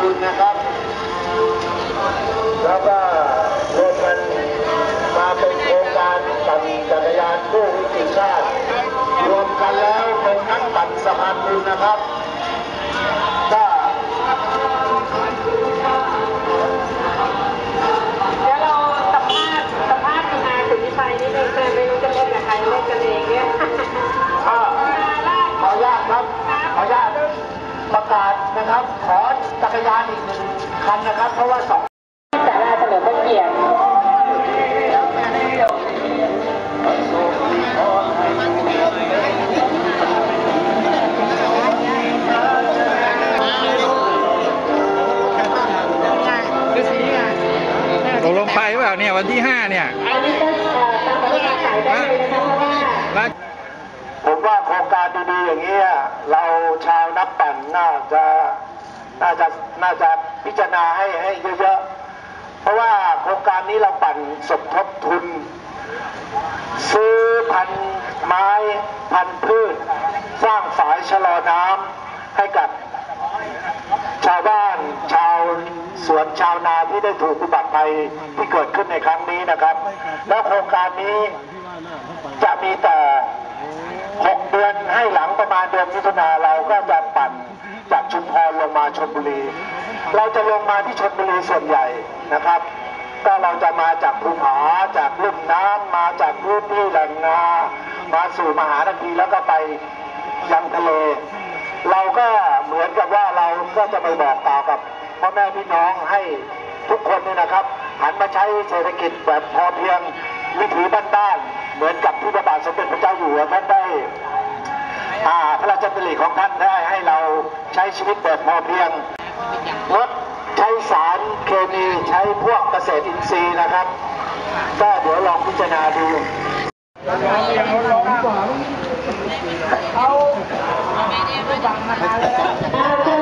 คุณนะครับแล้วก็ นะครับ ขอจักรยานอีกหนึ่งคันนะครับ เพราะว่าสองสาราเฉลิมพระเกียรติตกลงไปเปล่าเนี่ยวันที่ห้าเนี่ย อย่างนี้ยเราชาวนักปั่นน่าจะน่าจะน่าจะพิจารณาให้ให้เยอะๆ เพราะว่าโครงการนี้เราปั่นสมทบทุน ซื้อพันไม้พันพืช สร้างฝายชะลอน้ำให้กับชาวบ้านชาวสวนชาวนาที่ได้ถูกอุบัติภัยที่เกิดขึ้นในครั้งนี้นะครับ แล้วโครงการนี้จะมีแต่ หกเดือนให้หลังประมาณเดือนมิถุนาเราก็จะปั่นจากชุมพรลงมาชลบุรี เราจะลงมาที่ชลบุรีส่วนใหญ่นะครับ ก็เราจะมาจากภูผาจากลุ่มน้ำมาจากพื้นที่แหล่งนามาสู่มหานครแล้วก็ไปยังทะเล เราก็เหมือนกับว่าเราก็จะไปบอกกล่าวกับพ่อแม่พี่น้องให้ทุกคนเนี่ยนะครับหันมาใช้เศรษฐกิจแบบพอเพียงวิถีบ้านๆเหมือนกับที่พระบาทสมเด็จพระเจ้าอยู่หัวท่านได้ พระราชดำริของท่านได้ให้เราใช้ชีวิตแบบพอเพียงลดใช้สารเคมีใช้พวกเกษตรอินทรีย์นะครับ ก็เดี๋ยวลองพิจารณาดูอา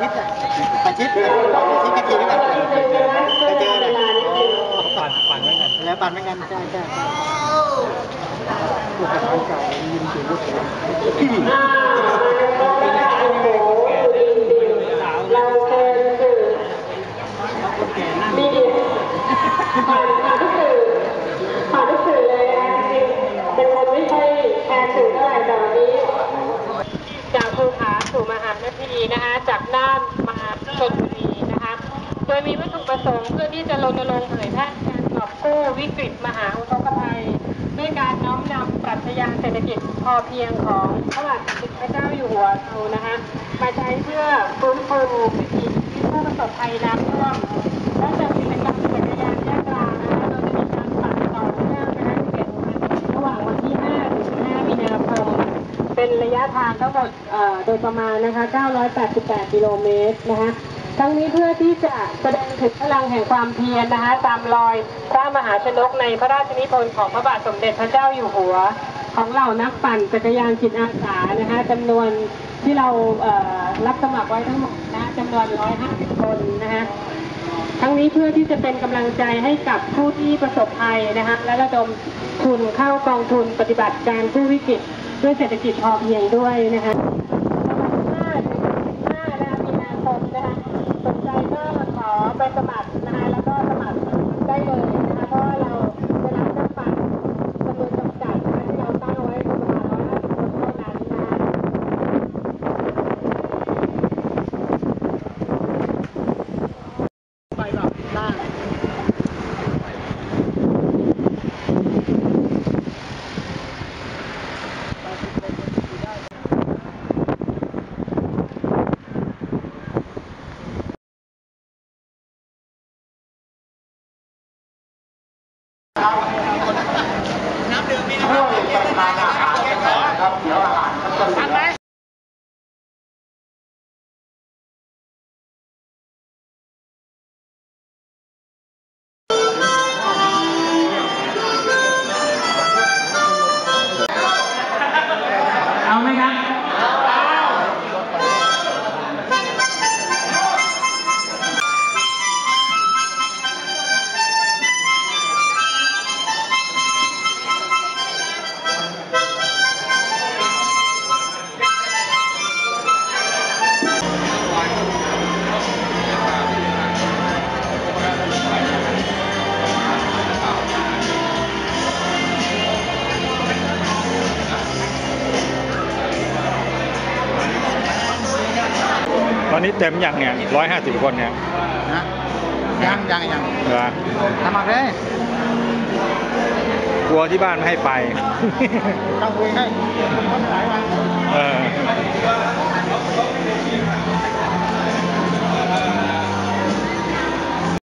ชิดอะปชิดเลยชิดกี่ทีด้วยกันไปเจอเลยปั่นปั่นไม่กันแล้วปั่นไม่กันใช่ใช่ตัวกระเป๋าเก่ายืนถือรถเลยอ่านะคะโอ้โหเราเชิญสื่อมีเดียผ่านผ่านทุกสื่อผ่านทุกสื่อเลยนะคะจริงๆเป็นคนไม่ค่อยแคร์สื่อเท่าไหร่แต่วันนี้ จากภูผาสู่มหานาทีนะคะ จากน่านมาชลบุรีนะคะ โดยมีวัตถุประสงค์เพื่อ ที่จะรณรงค์เผยแพร่การกอบกู้วิกฤตมหาอุทกภัย ด้วยการน้อมนำปรัชญาเศรษฐกิจพอเพียงของพระบาทสมเด็จพระเจ้าอยู่หัวเรานะคะมาใช้เพื่อฟื้นฟูวิถีชีวิผู้ประสบภัยน้ำท่วมและจัดกิจกรรจักรยานยาตรานะคะโดยจะมีการปั่นต่อเนื่องนะคะ11วันระหว่างวันที่ 5 ถึง 15 มีนาคมเป็นระยะทางทั้งหมดโดยประมาณนะคะ 988 กิโลเมตรนะคะ ทั้งนี้เพื่อที่จะแสดงถึงพลังแห่งความเพียรนะคะตามรอยพระมหาชนกในพระราชนิพนธ์ของพระบาทสมเด็จพระเจ้าอยู่หัว ของเหล่านักปั่นจักรยานจิตอาสานะคะจำนวนที่เรารับสมัครไว้ทั้งหมดนะจำนวน 150 คนนะคะทั้งนี้เพื่อที่จะเป็นกำลังใจให้กับผู้ที่ประสบภัยนะคะและระดมทุนเข้ากองทุนปฏิบัติการผู้วิกฤตด้วยเศรษฐกิจพอเพียงด้วยนะคะ ปัญหาอาหารกันก่อนครับเดี๋ยว อนนี้เต็มย่างเนี่ยร้อยห้าสิบคนเนี่ยนะยังยังยังเหรอสมัเลยกลัวที่บ้านไม่ให้ไปต้องคุยให้เออ